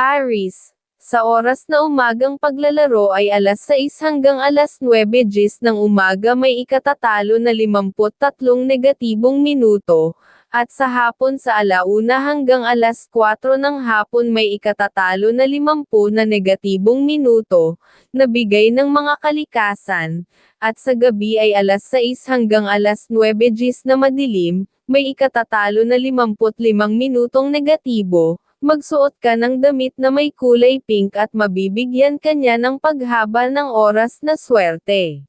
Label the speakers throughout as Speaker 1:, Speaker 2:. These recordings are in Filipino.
Speaker 1: Aris, sa oras na umagang paglalaro ay alas 6 hanggang alas 9 gis ng umaga may ikatatalo na 53 negatibong minuto, at sa hapon sa alauna hanggang alas 4 ng hapon may ikatatalo na 50 na negatibong minuto, na bigay ng mga kalikasan, at sa gabi ay alas 6 hanggang alas 9 gis na madilim, may ikatatalo na 55 minutong negatibo, magsuot ka ng damit na may kulay pink at mabibigyan kanya ng paghaba ng oras na swerte.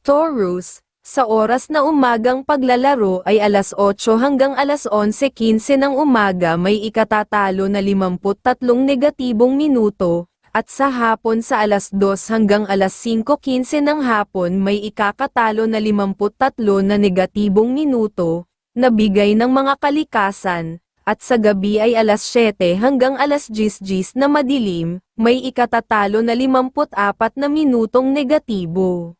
Speaker 1: Taurus, sa oras na umagang paglalaro ay alas 8 hanggang alas 11.15 ng umaga may ikatatalo na 53 negatibong minuto, at sa hapon sa alas 2 hanggang alas 5.15 ng hapon may ikakatalo na 53 na negatibong minuto, na bigay ng mga kalikasan, at sa gabi ay alas 7 hanggang alas 10 gis na madilim, may ikatatalo na 54 na minutong negatibo.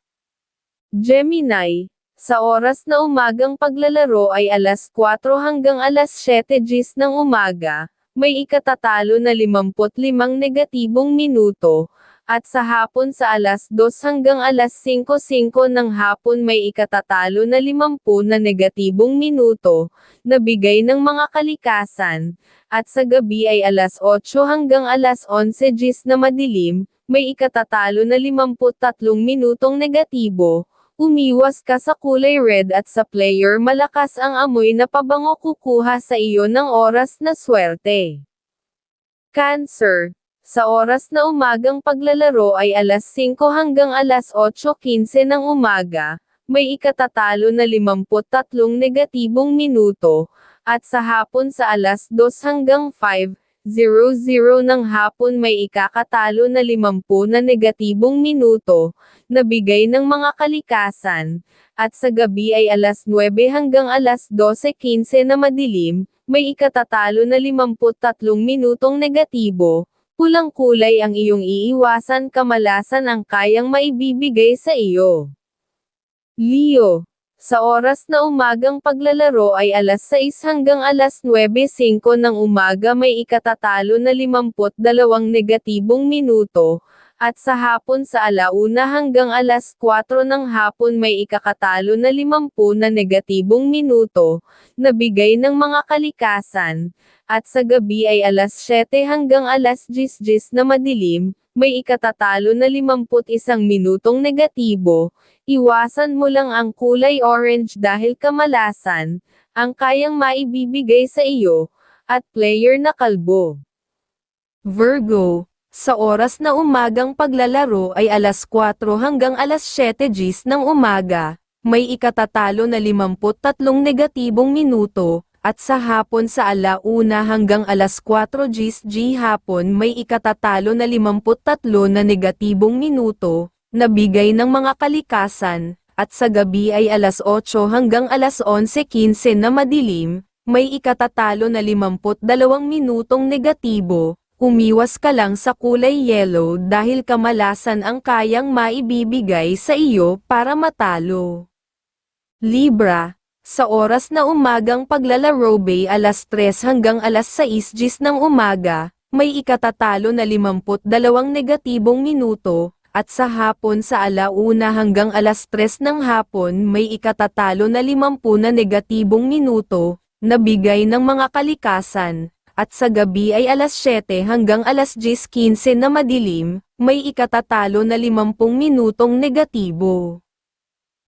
Speaker 1: Gemini, sa oras na umagang paglalaro ay alas 4 hanggang alas 7 gis ng umaga, may ikatatalo na 55 negatibong minuto, at sa hapon sa alas 2 hanggang alas 5.05 ng hapon may ikatatalo na 50 na negatibong minuto, na bigay ng mga kalikasan, at sa gabi ay alas 8 hanggang alas 11 gis na madilim, may ikatatalo na 53 minutong negatibo, umiwas ka sa kulay red at sa player malakas ang amoy na pabango kukuha sa iyo ng oras na swerte. Cancer. Sa oras na umagang paglalaro ay alas 5 hanggang alas 8.15 ng umaga, may ikatatalo na 53 negatibong minuto, at sa hapon sa alas 2 hanggang 5, 00 ng hapon may ikakatalo na 50 na negatibong minuto, na bigay ng mga kalikasan, at sa gabi ay alas 9 hanggang alas 12.15 na madilim, may ikatatalo na 53 minutong negatibo, pulang kulay ang iyong iiwasan kamalasan ang kayang maibibigay sa iyo. Leo, sa oras na umagang paglalaro ay alas 6 hanggang alas 9.05 ng umaga may ikatatalo na 52 negatibong minuto, at sa hapon sa alauna hanggang alas 4 ng hapon may ikakatalo na 50 na negatibong minuto, na bigay ng mga kalikasan, at sa gabi ay alas 7 hanggang alas 10 na madilim, may ikatatalo na 51 minutong negatibo, iwasan mo lang ang kulay orange dahil kamalasan, ang kayang maibibigay sa iyo, at player na kalbo. Virgo, sa oras na umagang paglalaro ay alas 4 hanggang alas 7 gis ng umaga, may ikatatalo na 53 negatibong minuto, at sa hapon sa alauna hanggang alas 4 gis G hapon may ikatatalo na 53 na negatibong minuto, na bigay ng mga kalikasan, at sa gabi ay alas 8 hanggang alas 11.15 na madilim, may ikatatalo na 52 minutong negatibo, umiwas ka lang sa kulay yellow dahil kamalasan ang kayang maibibigay sa iyo para matalo. Libra, sa oras na umagang paglalaro bay alas 3 hanggang alas 6 gis ng umaga, may ikatatalo na 52 negatibong minuto, at sa hapon sa alauna hanggang alas 3 ng hapon may ikatatalo na 50 na negatibong minuto, na bigay ng mga kalikasan, at sa gabi ay alas 7 hanggang alas 10.15 na madilim, may ikatatalo na 50 minutong negatibo.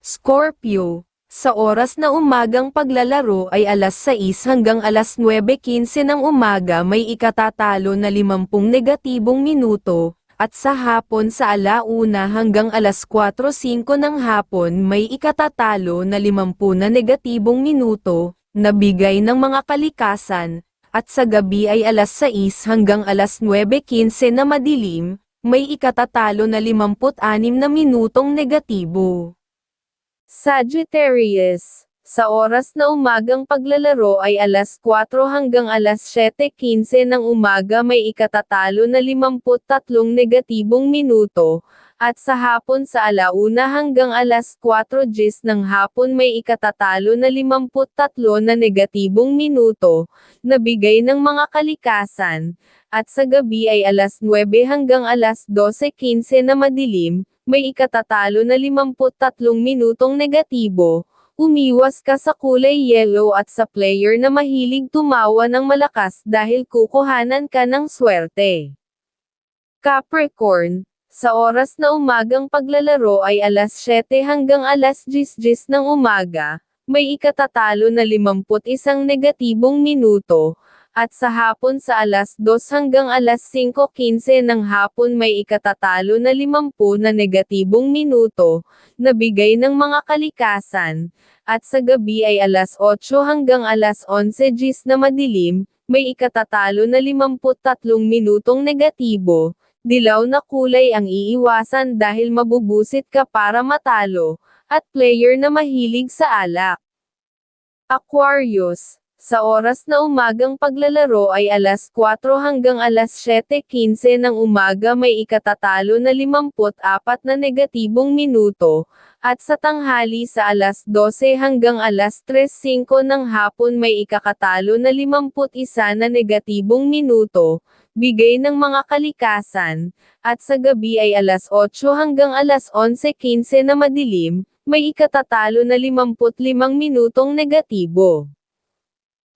Speaker 1: Scorpio sa oras na umagang paglalaro ay alas 6 hanggang alas 9.15 ng umaga may ikatatalo na 50 negatibong minuto, at sa hapon sa alauna hanggang alas 4.05 ng hapon may ikatatalo na 50 na negatibong minuto, na bigay ng mga kalikasan, at sa gabi ay alas 6 hanggang alas 9.15 na madilim, may ikatatalo na 56 na minutong negatibo. Sagittarius, sa oras na umagang paglalaro ay alas 4 hanggang alas 7.15 ng umaga may ikatatalo na 53 negatibong minuto, at sa hapon sa alauna hanggang alas 4 gis ng hapon may ikatatalo na 53 na negatibong minuto, na bigay ng mga kalikasan, at sa gabi ay alas 9 hanggang alas 12.15 na madilim, may ikatatalo na 53 minutong negatibo, umiwas ka sa kulay yellow at sa player na mahilig tumawa ng malakas dahil kukuhanan ka ng swerte. Capricorn, sa oras na umagang paglalaro ay alas 7 hanggang alas 10 ng umaga, may ikatatalo na 51 negatibong minuto, at sa hapon sa alas 2 hanggang alas 5.15 ng hapon may ikatatalo na 50 na negatibong minuto, na bigay ng mga kalikasan, at sa gabi ay alas 8 hanggang alas 11 gis na madilim, may ikatatalo na 53 minutong negatibo, dilaw na kulay ang iiwasan dahil mabubusit ka para matalo, at player na mahilig sa alak. Aquarius, sa oras na umagang paglalaro ay alas 4 hanggang alas 7.15 ng umaga may ikatatalo na 54 na negatibong minuto, at sa tanghali sa alas 12 hanggang alas 3.05 ng hapon may ikakatalo na 51 na negatibong minuto, bigay ng mga kalikasan, at sa gabi ay alas 8 hanggang alas 11.15 na madilim, may ikatatalo na 55 minutong negatibo.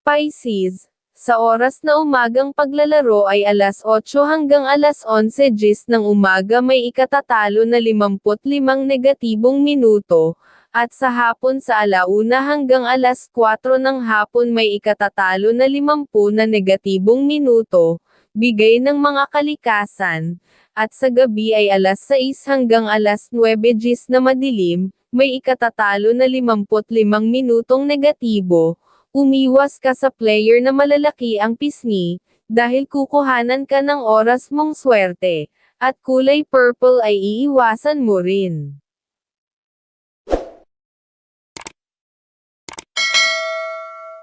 Speaker 1: Pisces, sa oras na umagang paglalaro ay alas 8 hanggang alas 11 gis ng umaga may ikatatalo na 55 negatibong minuto, at sa hapon sa alauna hanggang alas 4 ng hapon may ikatatalo na 50 na negatibong minuto, bigay ng mga kalikasan, at sa gabi ay alas 6 hanggang alas 9 gis na madilim, may ikatatalo na 55 minutong negatibo, umiwas ka sa player na malalaki ang pisngi, dahil kukuhanan ka ng oras mong swerte, at kulay purple ay iiwasan mo rin.